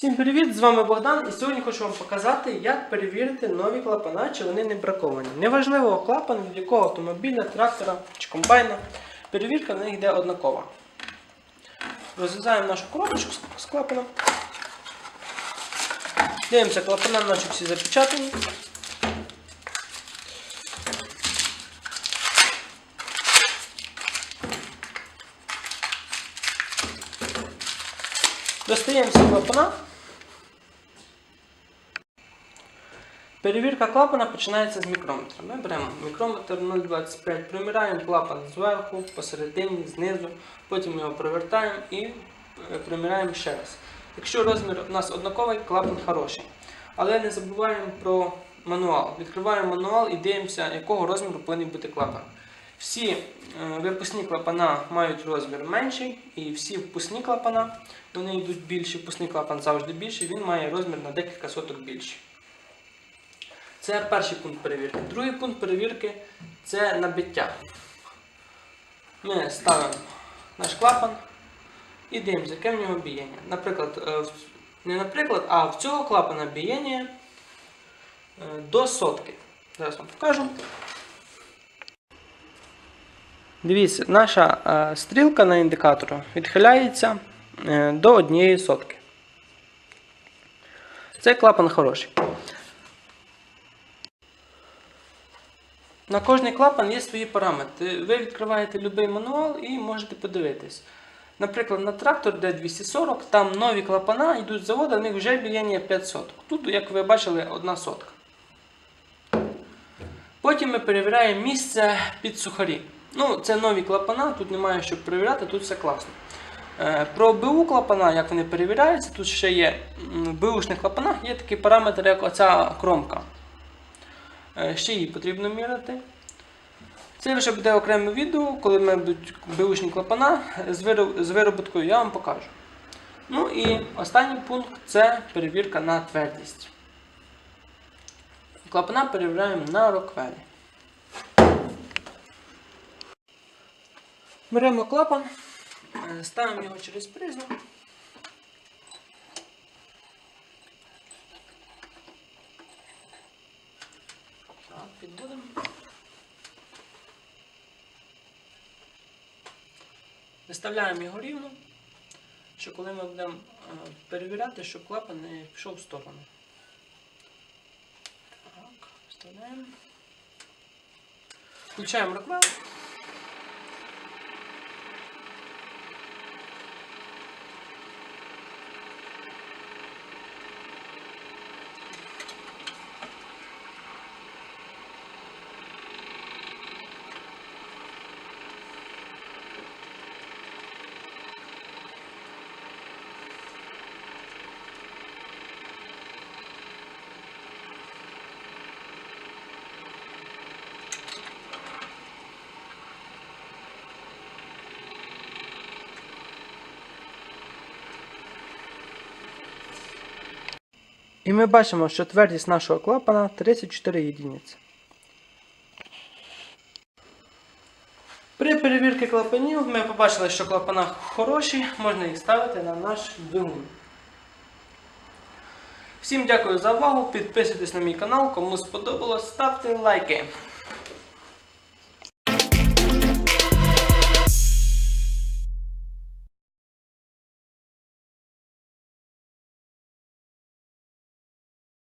Всім привіт! З вами Богдан і сьогодні хочу вам показати, як перевірити нові клапана, чи вони не браковані. Неважливо клапан від якого автомобіля, трактора чи комбайна. Перевірка на них йде однакова. Розв'язаємо нашу коробочку з- клапаном. Дивимося, клапана наші всі запечатані. Достаємо всі клапана. Перевірка клапана починається з мікрометра. Ми беремо мікрометр 0,25, приміряємо клапан зверху, посередині, знизу, потім його провертаємо і е, приміряємо ще раз. Якщо розмір у нас однаковий, клапан хороший. Але не забуваємо про мануал. Відкриваємо мануал і дивимося, якого розміру повинен бути клапан. Всі е, випускні клапана мають розмір менший, і всі впускні клапана вони йдуть більші, впускний клапан завжди більший, він має розмір на декілька соток більший. Це перший пункт перевірки. Другий пункт перевірки це набиття. Ми ставимо наш клапан і дивимося, яке в нього біяння. Наприклад, е, не наприклад, а в цього клапана біяння е, до сотки. Зараз вам покажу. Дивіться, наша е, стрілка на індикатору відхиляється до однієї сотки. Цей клапан хороший. На кожний клапан є свої параметри. Ви відкриваєте будь-який мануал і можете подивитись. Наприклад, на трактор D240, там нові клапана йдуть з заводу, в них вже біяння 5 соток. Тут, як ви бачили, одна сотка. Потім ми перевіряємо місце під сухарі. Ну, це нові клапана, тут немає що перевіряти, тут все класно. Е, Про БУ клапана, як вони перевіряються, тут ще є в БУшних клапанах є такий параметр, як оця кромка. Е, Ще її потрібно міряти. Це вже буде окреме відео, коли ми будуть беушні клапана з вироб- вироботкою, я вам покажу. Ну і останній пункт це перевірка на твердість. Клапана перевіряємо на роквелі. Беремо клапан, е, ставимо його через призму. Так, підбудемо. Виставляємо його рівно, що коли ми будемо е, перевіряти, щоб клапан не пішов в сторону. Так, вставляємо. Включаємо роквел. І ми бачимо, що твердість нашого клапана 34 єдиниці. При перевірці клапанів ми побачили, що клапана хороші, можна їх ставити на наш двигун. Всім дякую за увагу, підписуйтесь на мій канал, кому сподобалось, ставте лайки.